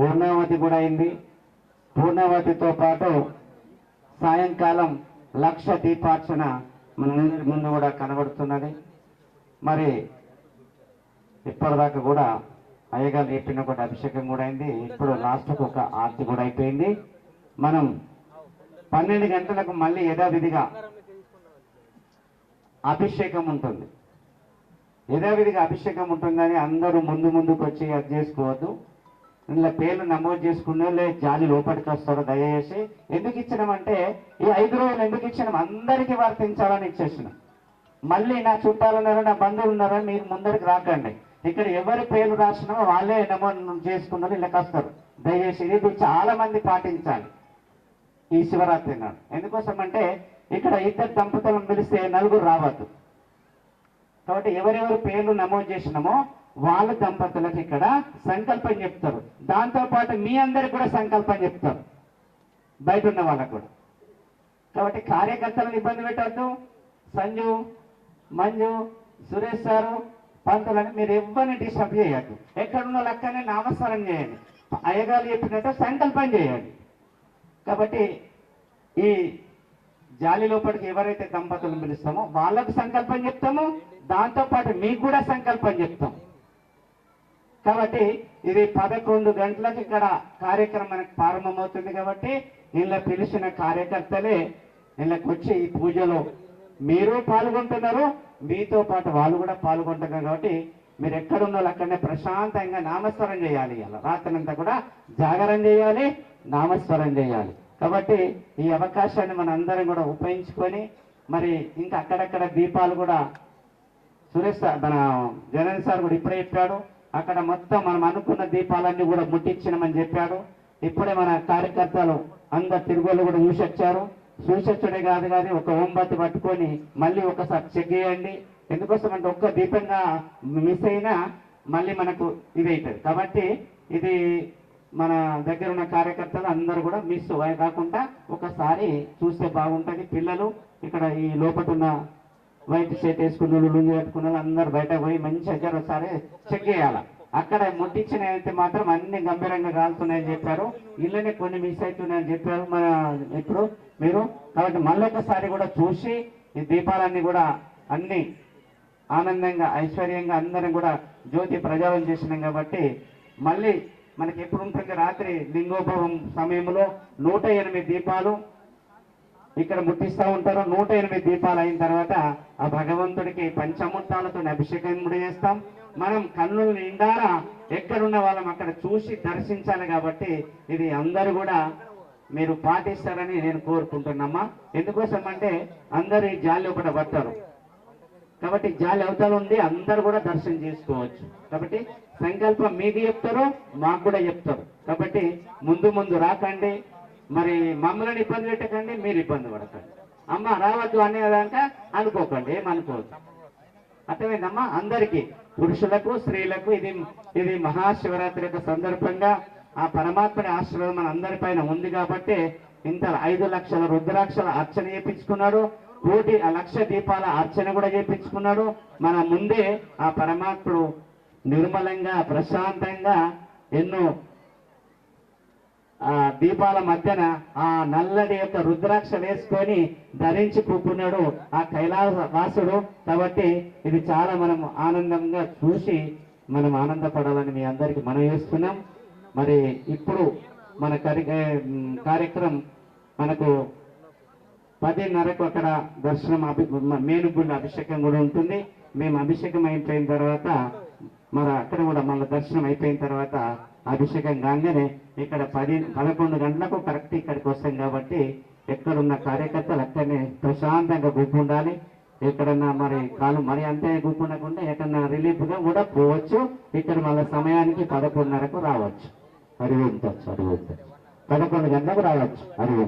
పూర్ణావతి కూడా అయింది. పూర్ణావతితో పాటు సాయంకాలం లక్ష దీపార్చన ముందు కూడా కనబడుతున్నది. మరి ఇప్పటిదాకా కూడా అయ్యగారు చెప్పిన ఒకటి అభిషేకం కూడా అయింది. ఇప్పుడు లాస్ట్కు ఒక ఆర్తి కూడా అయిపోయింది. మనం పన్నెండు గంటలకు మళ్ళీ యథావిధిగా అభిషేకం ఉంటుంది. యథావిధిగా అభిషేకం ఉంటుందని అందరూ ముందు ముందుకు వచ్చి అది చేసుకోవద్దు. ఇందులో పేర్లు నమోదు చేసుకునే వాళ్ళే జాలి లోపలికి వస్తారో దయచేసి. ఎందుకు ఇచ్చినామంటే ఈ ఐదు రోజులు ఎందుకు ఇచ్చినాం? అందరికీ వర్తించాలని ఇచ్చేసినాం. మళ్ళీ నా చుట్టాలున్నారో నా బంధువులు ఉన్నారో మీరు ముందరికి రాకండి. ఇక్కడ ఎవరి పేర్లు రాసినామో వాళ్ళే నమోదు చేసుకున్నారు ఇళ్ళకి వస్తారు. దయచేసి ఇది చాలా మంది పాటించాలి ఈ శివరాత్రి నాడు. ఎందుకోసం అంటే ఇక్కడ ఇద్దరు దంపతులను పిలిస్తే నలుగురు రావద్దు. కాబట్టి ఎవరెవరు పేర్లు నమోదు చేసినామో వాళ్ళ దంపతులకు ఇక్కడ సంకల్పం చెప్తారు. దాంతో పాటు మీ అందరికి కూడా సంకల్పం చెప్తారు. బయట ఉన్న వాళ్ళకు కూడా. కాబట్టి కార్యకర్తలను ఇబ్బంది పెట్టద్దు. సంజు మంజు సురేష్ సారు పంతులని మీరు ఎవరిని డిస్టర్బ్ చేయద్దు. ఎక్కడున్న లెక్కనే నామస్మరణ చేయండి. అయ్యగారు చెప్పినట్టు సంకల్పం చేయండి. కాబట్టి ఈ జాలి లోపలికి ఎవరైతే దంపతులను పిలుస్తామో వాళ్ళకు సంకల్పం చెప్తాము. దాంతో పాటు మీకు కూడా సంకల్పం చెప్తాం. కాబట్టి ఇది పదకొండు గంటలకు ఇక్కడ కార్యక్రమం ప్రారంభమవుతుంది కాబట్టి ఇలా పిలిచిన కార్యకర్తలే ఇళ్ళకి వచ్చి ఈ పూజలో మీరు పాల్గొంటున్నారు మీతో పాటు వాళ్ళు కూడా పాల్గొంటున్నారు కాబట్టి మీరు ఎక్కడున్న అక్కడనే ప్రశాంతంగా నామస్వరం చేయాలి. ఇలా రాత్రంతా కూడా జాగరణ చేయాలి నామస్వరం చేయాలి. కాబట్టి ఈ అవకాశాన్ని మన అందరం కూడా ఉపయోగించుకొని మరి ఇంకా అక్కడక్కడ దీపాలు కూడా సురేష్ సార్ మన జగన్ సార్ కూడా ఇప్పుడే చెప్పాడు. అక్కడ మొత్తం మనం అనుకున్న దీపాలన్నీ కూడా ముట్టించినమని చెప్పాడు. ఇప్పుడే మన కార్యకర్తలు అందరు తిరుగుళ్ళు కూడా చూసొచ్చారు చూసొచ్చుడే కాదు కానీ ఒక ఓంబత్తి పట్టుకొని మళ్ళీ ఒకసారి చెక్ చేయండి. ఎందుకోసం అంటే ఒక్క దీపంగా మిస్ అయినా మళ్ళీ మనకు ఇది అవుతుంది కాబట్టి ఇది మన దగ్గర ఉన్న కార్యకర్తలు అందరూ కూడా మిస్ కాకుండా ఒకసారి చూస్తే బాగుంటుంది. పిల్లలు ఇక్కడ ఈ లోపల ఉన్న వైట్ షర్ట్ వేసుకున్న వాళ్ళు లుంగి కట్టుకున్న వాళ్ళు అందరు బయట పోయి మంచి జర ఒకసారి చెక్ చేయాలి. అక్కడ ముట్టించిన అయితే మాత్రం అన్ని గంభీరంగా కాలుతున్నాయని చెప్పారు. ఇళ్ళనే కొన్ని మిస్ అవుతున్నాయని చెప్పారు. మన ఇప్పుడు మీరు కాబట్టి మళ్ళొకసారి కూడా చూసి ఈ దీపాలన్నీ కూడా అన్ని ఆనందంగా ఐశ్వర్యంగా అందరం కూడా జ్యోతి ప్రజావం చేసినాం కాబట్టి మళ్ళీ మనకి ఎప్పుడు ఉంటుంది? రాత్రి లింగోభవం సమయంలో నూట ఎనిమిది దీపాలు ఇక్కడ ముట్టిస్తూ ఉంటారు. నూట ఎనిమిది దీపాలు అయిన తర్వాత ఆ భగవంతుడికి పంచమూర్తాలతో అభిషేకం కూడా చేస్తాం. మనం కన్నుల నిండారా ఎక్కడున్న వాళ్ళం అక్కడ చూసి దర్శించాలి కాబట్టి ఇది అందరూ కూడా మీరు పాటిస్తారని నేను కోరుకుంటున్నామా? ఎందుకోసం అంటే అందరు ఈ జాలి ఒకటి పడతారు. కాబట్టి జాలి అవతల ఉంది అందరు కూడా దర్శనం చేసుకోవచ్చు. కాబట్టి సంకల్పం మీకు చెప్తారు మాకు కూడా చెప్తారు. కాబట్టి ముందు ముందు రాకండి. మరి మమ్మల్ని ఇబ్బంది పెట్టకండి మీరు ఇబ్బంది పడకండి. అమ్మ రావద్దు అనేదాక అనుకోకండి ఏమనుకోవద్దు. అర్థమైందమ్మా? అందరికీ పురుషులకు స్త్రీలకు ఇది ఇది మహాశివరాత్రి యొక్క సందర్భంగా ఆ పరమాత్మని ఆశీర్వాదం మన అందరిపైన ఉంది కాబట్టి ఇంత ఐదు లక్షల రుద్రాక్షల అర్చన చేపించుకున్నాడు. కోటి ఆ లక్ష దీపాల అర్చన కూడా చేపించుకున్నాడు. మన ముందే ఆ పరమాత్ముడు నిర్మలంగా ప్రశాంతంగా ఎన్నో దీపాల మధ్యన ఆ నల్లటి యొక్క రుద్రాక్ష వేసుకొని ధరించి కూకున్నాడు ఆ కైలాసవాసుడు. కాబట్టి ఇది చాలా మనం ఆనందంగా చూసి మనం ఆనందపడాలని మీ అందరికి మనం చేస్తున్నాం మరి ఇప్పుడు మన కరి కార్యక్రమం మనకు పదిన్నరకు అక్కడ దర్శనం అభి మేనుగుండ అభిషేకం కూడా ఉంటుంది. మేము అభిషేకం అయిపోయిన తర్వాత మరి అక్కడ కూడా మళ్ళీ దర్శనం అయిపోయిన తర్వాత అభిషేకం కాగానే ఇక్కడ పది పదకొండు గంటలకు కరెక్ట్ ఇక్కడికి వస్తాం కాబట్టి ఎక్కడున్న కార్యకర్తలు అక్కడనే ప్రశాంతంగా కూర్చుండాలి. ఎక్కడన్నా మరి కాలు మరి అంతే కూర్చుండకుండా ఎక్కడన్నా రిలీఫ్గా కూడా పోవచ్చు. ఇక్కడ మళ్ళీ సమయానికి పదకొండున్నరకు రావచ్చు. అరివి ఉంటుంది పదకొండు గంటలకు రావచ్చు. అరివి